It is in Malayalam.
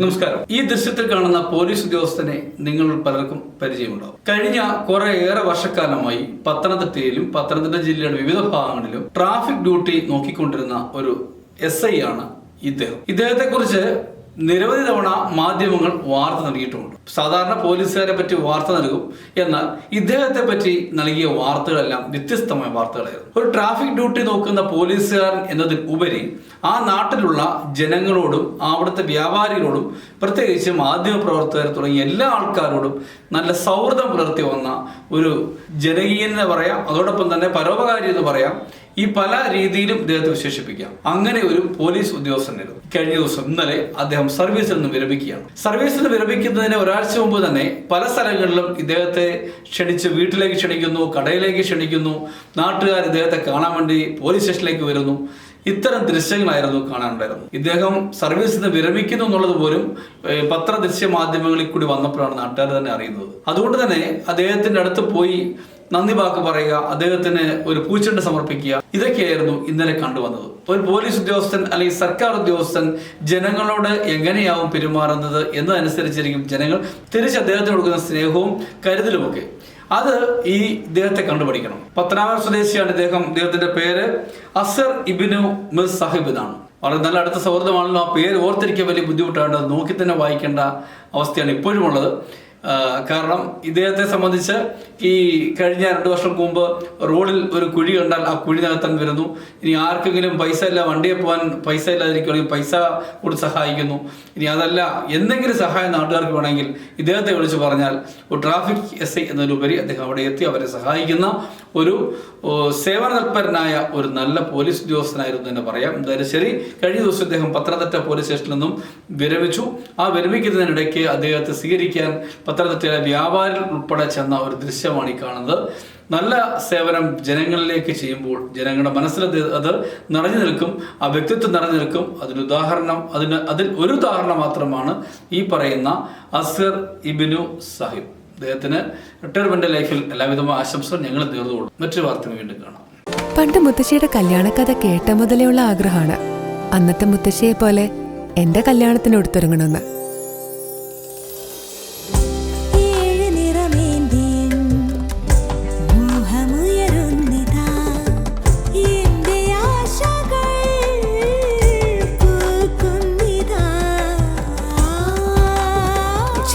നമസ്കാരം. ഈ ദൃശ്യത്തിൽ കാണുന്ന പോലീസ് ഉദ്യോഗസ്ഥനെ നിങ്ങൾ പലർക്കും പരിചയമുണ്ടാവും. കഴിഞ്ഞ കുറെ ഏറെ വർഷക്കാലമായി പത്തനംതിട്ടയിലും പത്തനംതിട്ട ജില്ലയുടെ വിവിധ ഭാഗങ്ങളിലും ട്രാഫിക് ഡ്യൂട്ടി നോക്കിക്കൊണ്ടിരുന്ന ഒരു എസ് ഐ ആണ് ഇദ്ദേഹം. ഇദ്ദേഹത്തെ കുറിച്ച് നിരവധി തവണ മാധ്യമങ്ങൾ വാർത്ത നൽകിയിട്ടുമുണ്ട് സാധാരണ പോലീസുകാരെ പറ്റി വാർത്ത നൽകും. എന്നാൽ ഇദ്ദേഹത്തെ പറ്റി നൽകിയ വാർത്തകളെല്ലാം വ്യത്യസ്തമായ വാർത്തകളായിരുന്നു. ഒരു ട്രാഫിക് ഡ്യൂട്ടി നോക്കുന്ന പോലീസുകാരൻ എന്നതിൽ ഉപരി ആ നാട്ടിലുള്ള ജനങ്ങളോടും അവിടുത്തെ വ്യാപാരികളോടും പ്രത്യേകിച്ച് മാധ്യമ പ്രവർത്തകർ തുടങ്ങിയ എല്ലാ ആൾക്കാരോടും നല്ല സൗഹൃദം പുലർത്തി വന്ന ഒരു ജനകീയൻ എന്ന് പറയാം. അതോടൊപ്പം തന്നെ പരോപകാരി എന്ന് പറയാം. ഈ പല രീതിയിലും ഇദ്ദേഹത്തെ വിശേഷിപ്പിക്കാം. അങ്ങനെ ഒരു പോലീസ് ഉദ്യോഗസ്ഥനായിരുന്നു. കഴിഞ്ഞ ദിവസം ഇന്നലെ അദ്ദേഹം സർവീസിൽ നിന്ന് വിരമിക്കുകയാണ്. സർവീസിൽ നിന്ന് വിരമിക്കുന്നതിന് ഒരാഴ്ച മുമ്പ് തന്നെ പല സ്ഥലങ്ങളിലും ഇദ്ദേഹത്തെ ക്ഷണിച്ച് വീട്ടിലേക്ക് ക്ഷണിക്കുന്നു കടയിലേക്ക് ക്ഷണിക്കുന്നു. നാട്ടുകാർ ഇദ്ദേഹത്തെ കാണാൻ വേണ്ടി പോലീസ് സ്റ്റേഷനിലേക്ക് വരുന്നു. ഇത്തരം ദൃശ്യങ്ങളായിരുന്നു കാണാനുണ്ടായിരുന്നു ഇദ്ദേഹം സർവീസിൽ നിന്ന് വിരമിക്കുന്നു എന്നുള്ളത് പോലും പത്ര ദൃശ്യ മാധ്യമങ്ങളിൽ കൂടി വന്നപ്പോഴാണ് നാട്ടുകാർ തന്നെ അറിയുന്നത്. അതുകൊണ്ട് തന്നെ അദ്ദേഹത്തിന്റെ അടുത്ത് പോയി നന്ദി വാക്ക് പറയുക അദ്ദേഹത്തിന് ഒരു പൂച്ചെണ്ട് സമർപ്പിക്കുക. ഇതൊക്കെയായിരുന്നു ഇന്നലെ കണ്ടുവന്നത്. ഒരു പോലീസ് ഉദ്യോഗസ്ഥൻ അല്ലെങ്കിൽ സർക്കാർ ഉദ്യോഗസ്ഥൻ ജനങ്ങളോട് എങ്ങനെയാവും പെരുമാറുന്നത് എന്നതനുസരിച്ചിരിക്കും ജനങ്ങൾ തിരിച്ച് അദ്ദേഹത്തിന് കൊടുക്കുന്ന സ്നേഹവും കരുതലുമൊക്കെ. അത് ഈ ഇദ്ദേഹത്തെ കണ്ടുപിടിക്കണം. പത്തനാപുരം സ്വദേശിയാണ് ഇദ്ദേഹം. ഇദ്ദേഹത്തിന്റെ പേര് അസർ ഇബിനു മിസ് സാഹിബ് എന്നാണ്. വളരെ നല്ല അടുത്ത സൗഹൃദമാണല്ലോ. ആ പേര് ഓർത്തിരിക്കാൻ വലിയ ബുദ്ധിമുട്ടാണ്. നോക്കി തന്നെ വായിക്കേണ്ട അവസ്ഥയാണ് ഇപ്പോഴും ഉള്ളത് കാരണം ഇദ്ദേഹത്തെ സംബന്ധിച്ച് ഈ കഴിഞ്ഞ രണ്ടു വർഷം മുമ്പ് റോഡിൽ ഒരു കുഴി കണ്ടാൽ ആ കുഴി നികത്താൻ വരുന്നു. ഇനി ആർക്കെങ്കിലും പൈസ ഇല്ല വണ്ടിയെ പോകാൻ പൈസ ഇല്ലാതിരിക്കുകയാണെങ്കിൽ പൈസ കൊടുത്ത് സഹായിക്കുന്നു. ഇനി അതല്ല എന്തെങ്കിലും സഹായം നാട്ടുകാർക്ക് വേണമെങ്കിൽ ഇദ്ദേഹത്തെ വിളിച്ചു പറഞ്ഞാൽ ഒരു ട്രാഫിക് എസ് ഐ എന്നതിലുപരി അദ്ദേഹം അവിടെ എത്തി അവരെ സഹായിക്കുന്ന ഒരു സേവനതൽപരനായ സേവന തൽപരനായ ഒരു നല്ല പോലീസ് ഉദ്യോഗസ്ഥനായിരുന്നു എന്ന് പറയാം. എന്തായാലും ശരി കഴിഞ്ഞ ദിവസം അദ്ദേഹം പത്തനംതിട്ട പോലീസ് സ്റ്റേഷനിൽ നിന്നും വിരമിച്ചു. ആ വിരമിക്കുന്നതിനിടയ്ക്ക് അദ്ദേഹത്തെ സ്വീകരിക്കാൻ പത്തനംതിട്ടയിലെ വ്യാപാരികൾ ഉൾപ്പെടെ ചെന്ന ഒരു ദൃശ്യമാണ് ഈ കാണുന്നത്. നല്ല സേവനം ജനങ്ങളിലേക്ക് ചെയ്യുമ്പോൾ ജനങ്ങളുടെ മനസ്സിൽ അത് നിറഞ്ഞു നിൽക്കും ആ വ്യക്തിത്വം നിറഞ്ഞു നിൽക്കും. അതിന് ഉദാഹരണം അതിന് അതിൽ ഒരു ഉദാഹരണം മാത്രമാണ് ഈ പറയുന്ന അസർ ഇബിനു സാഹിബ്. അദ്ദേഹത്തിന് റിട്ടയർമെന്റ് ലൈഫിൽ എല്ലാവിധ ആശംസകൾ ഞങ്ങൾ നേർന്നുകൊള്ളും. മറ്റൊരു വാർത്ത വീണ്ടും കാണാം. പണ്ട് മുത്തശ്ശിയുടെ കല്യാണക്കഥ കേട്ട മുതലേ ഉള്ള ആഗ്രഹമാണ്. അന്നത്തെ മുത്തശ്ശിയെ പോലെ എന്റെ കല്യാണത്തിന് എടുത്തൊരുങ്ങണമെന്ന്